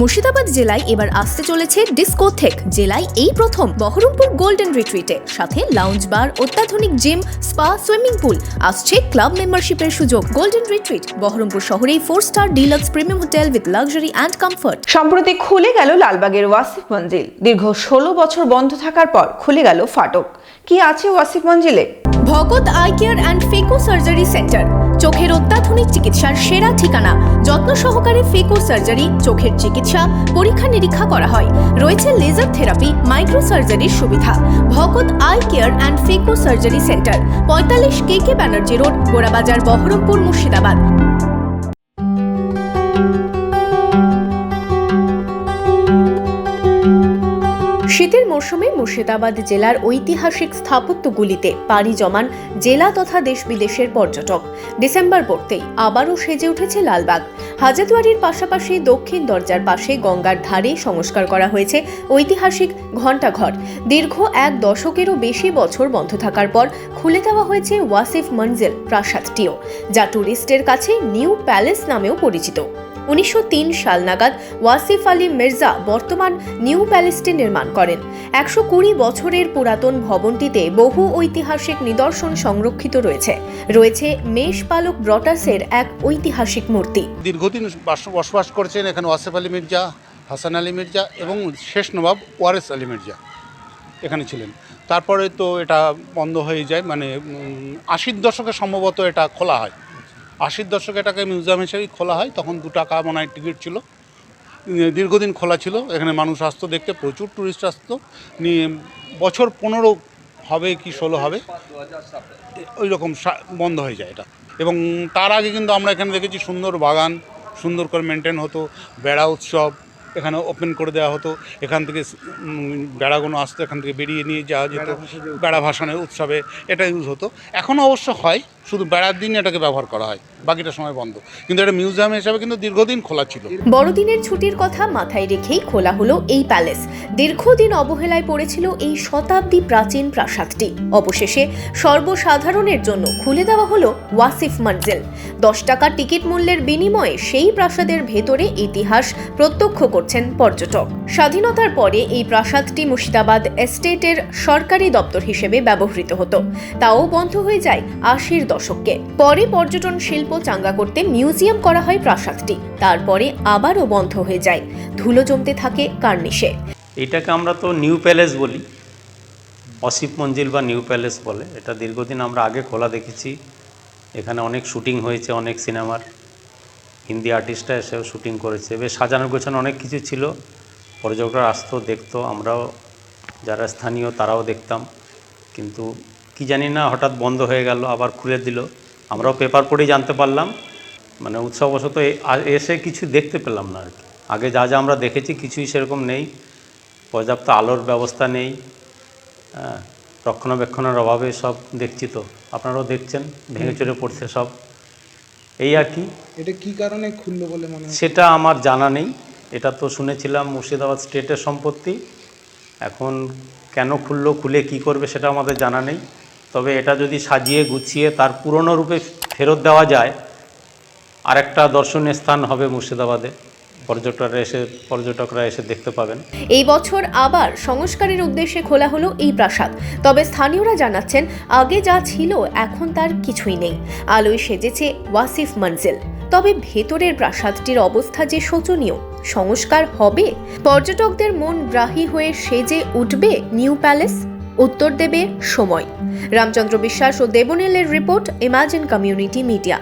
মুর্শিদাবাদ জেলায় এবার আসতে চলেছে ডিস্কোথেক জেলায় এই প্রথম বহরমপুর গোল্ডেন রিট্রিটে। সাথে লাউঞ্জ বার অত্যাধুনিক জিম স্পা সুইমিং পুল আসছে ক্লাব মেম্বারশিপের সুযোগ। গোল্ডেন রিট্রিট বহরমপুর শহরেই four star deluxe premium hotel with luxury and comfort সম্প্রতি খুলে গেল লালবাগের ওয়াসিফ মঞ্জিল। দীর্ঘ ষোলো বছর বন্ধ থাকার পর খুলে গেল ফাটক। কি আছে Wasif মঞ্জিলে? Bhagat eye care and phaco surgery centre চোখের অত্যাধুনিক চিকিৎসার সেরা ঠিকানা। যত্ন সহকারে ফেকো সার্জারি, চোখের চিকিৎসা, পরীক্ষা নিরীক্ষা করা হয়। রয়েছে লেজার থেরাপি মাইক্রো সার্জারির সুবিধা। Bhagat eye care and phaco surgery centre, পঁয়তাল্লিশ K K Banerjee road, Gorabazar Baharampur Murshidabad. শীতের মরশুমে মুর্শিদাবাদ জেলার ঐতিহাসিক স্থাপত্যগুলিতে পাড়ি জমান জেলা তথা দেশ বিদেশের পর্যটক। ডিসেম্বর পড়তেই আবারও সেজে উঠেছে লালবাগ। হাজারদুয়ারির পাশাপাশি দক্ষিণ দরজার পাশে গঙ্গার ধারে সংস্কার করা হয়েছে ঐতিহাসিক ঘণ্টাঘর। দীর্ঘ এক দশকেরও বেশি বছর বন্ধ থাকার পর খুলে দেওয়া হয়েছে ওয়াসিফ মঞ্জিল প্রাসাদটিও, যা ট্যুরিস্টের কাছে নিউ প্যালেস নামেও পরিচিত। উনিশশো তিন সাল নাগাদ ওয়াসিফ আলী মির্জা বর্তমান নিউ প্যালেসটি নির্মাণ করেন। একশো কুড়ি বছরের পুরাতন ভবনটিতে বহু ঐতিহাসিক নিদর্শন সংরক্ষিত রয়েছে। রয়েছে মেষপালক ব্রটাসের এক ঐতিহাসিক মূর্তি। দীর্ঘদিন বসবাস করেছেন এখানে ওয়াসিফ আলী মির্জা, হাসান আলী মির্জা এবং শেষ নবাব ওয়ারেস আলী মির্জা এখানে ছিলেন। তারপরে তো এটা বন্ধ হয়ে যায় মানে আশির দশকে সম্ভবত এটা খোলা হয়। আশির দশকে এটাকে মিউজিয়াম হিসেবেই খোলা হয় তখন দু টাকা মনে হয় টিকিট ছিল দীর্ঘদিন খোলা ছিল এখানে মানুষ আসতো দেখতে প্রচুর ট্যুরিস্ট আসতো। নিয়ে বছর পনেরো হবে কি ষোলো হবে ওই রকম বন্ধ হয়ে যায় এটা। এবং তার আগে কিন্তু আমরা এখানে দেখেছি সুন্দর বাগান সুন্দর করে মেনটেন হতো বেড়া উৎসব এখানে ওপেন করে দেওয়া হতো। এখান থেকে বেড়াগুলো আসতো এখান থেকে বেরিয়ে নিয়ে যাওয়া যেত। বেড়া ভাসানের উৎসবে এটা ইউজ হতো। এখনও অবশ্য হয় শুধু বেড়ার দিন এটাকে ব্যবহার করা হয়, বাকিটা সময় বন্ধ। কিন্তু এটা মিউজিয়াম হিসাবে কিন্তু দীর্ঘদিন খোলা ছিল। বড়দিনের ছুটির কথা মাথায় রেখেই খোলা হলো এই প্যালেস। দীর্ঘদিন অবহেলায় পড়েছিল এই শতাব্দী প্রাচীন প্রাসাদটি। অবশেষে সর্বসাধারণের জন্য খুলে দেওয়া হলো ওয়াসিফ মঞ্জিল দশ টাকা টিকিট মূল্যের বিনিময়ে সেই প্রাসাদের ভেতরে ইতিহাস প্রত্যক্ষ করছেন পর্যটক। স্বাধীনতার পরে এই প্রাসাদটি মুর্শিদাবাদ এস্টেটের সরকারি দপ্তর হিসেবে ব্যবহৃত হতো। তাও বন্ধ হয়ে যায় আশির দশকে পরে পর্যটন শিল্প চাঙ্গা করতে মিউজিয়াম করা হয় প্রাসাদটি। তারপরে আবারও বন্ধ হয়ে যায়। ধুলো জমতে থাকে কার্নিশে। এটাকে আমরা তো নিউ প্যালেস বলি। অসিফ মঞ্জিল বা নিউ প্যালেস বলে। এটা দীর্ঘদিন আমরা আগে খোলা দেখেছি। এখানে অনেক শুটিং হয়েছে, অনেক সিনেমার। হিন্দি আর্টিস্টরা এসেও শুটিং করেছে। বেশ সাজানো গোছানো অনেক কিছু ছিল। পর্যটকরা আসতো, দেখতো, আমরাও যারা স্থানীয় তারাও দেখতাম। কিন্তু কি জানি না হঠাৎ বন্ধ হয়ে গেল আবার খুলে দিল। আমরাও পেপার পড়েই জানতে পারলাম। মানে উৎসববশত এ- এসে কিছু দেখতে পেলাম না আর কি। আগে যা যা আমরা দেখেছি কিছুই সেরকম নেই। পর্যাপ্ত আলোর ব্যবস্থা নেই। হ্যাঁ, রক্ষণাবেক্ষণের অভাবে সব দেখছি তো। আপনারাও দেখছেন ভেঙে চড়ে পড়ছে সব। এই আর কি। এটা কি কারণে খুললো বলে মনে সেটা আমার জানা নেই। এটা তো শুনেছিলাম মুর্শিদাবাদ স্টেটের সম্পত্তি। এখন কেন খুললো খুলে কি করবে সেটা আমাদের জানা নেই। তবে এটা যদি সাজিয়ে গুছিয়ে তার পুরনো রূপে ফেরত দেওয়া যায়, আরেকটা দর্শনীয় স্থান হবে মুর্শিদাবাদে। পর্যটকরা এসে পর্যটকরা এসে দেখতে পাবেন। এই বছর আবার সংস্কারের উদ্দেশ্যে খোলা হলো এই প্রাসাদ। তবে স্থানীয়রা জানাচ্ছেন, আগে যা ছিল এখন তার কিছুই নেই। আলোয় সেজেছে ওয়াসিফ মঞ্জিল। তবে ভেতরের প্রাসাদটির অবস্থা যে শোচনীয়, সংস্কার হবে? পর্যটকদের মন গ্রাহী হয়ে সেজে উঠবে নিউ প্যালেস? উত্তর দেবে সময়। রামচন্দ্র বিশ্বাস ও দেবনীলের রিপোর্ট ইমাজিন কমিউনিটি মিডিয়া